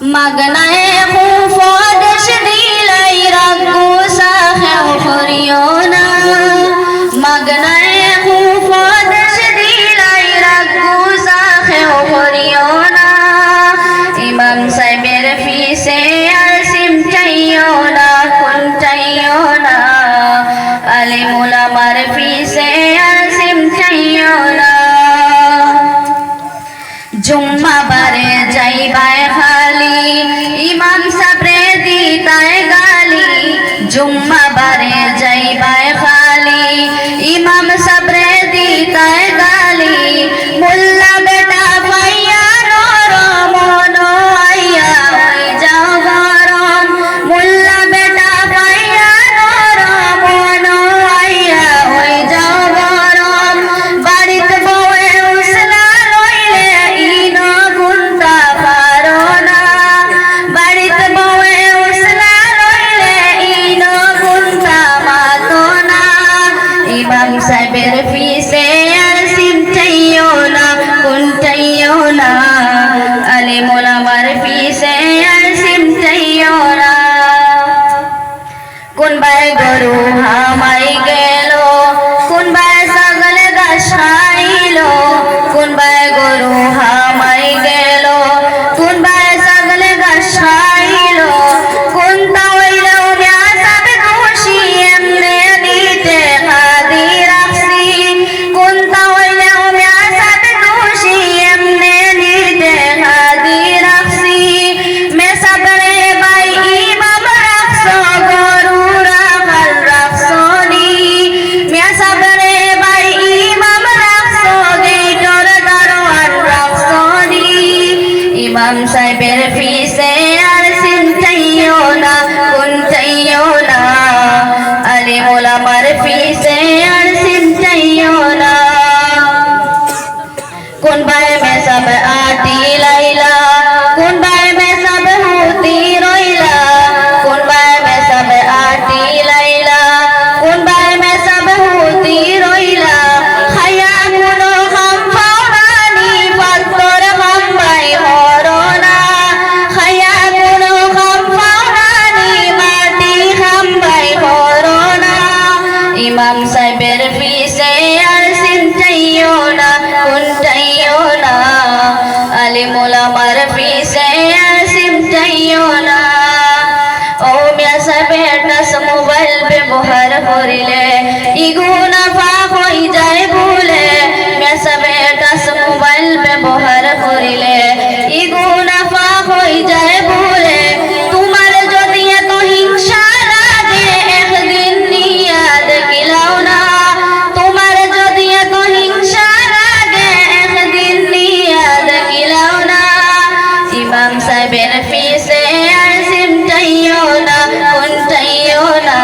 مغنائے خوف و دش دیلائی رکو ساخے اخریونا जुम्मा बारे जाई बाय खाली। इमाम सब কোন বাই গরু? হামাই গে inside benefits they যাইও না কোনটাইও না। আলিমুল আমার পিছে আসিম যাইও না। ও মিয়া সাহেব নাস মোবাইল ব্যবহার করিলে। ইগুন ইমাম সাহেবের পিছে আসিম যাইও না কোন যাইও না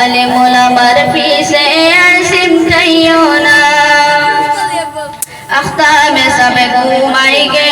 আলে মোলামার পিছে আসিম যাইও না আখতামে সবে ঘুমাই গে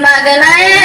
Magalaya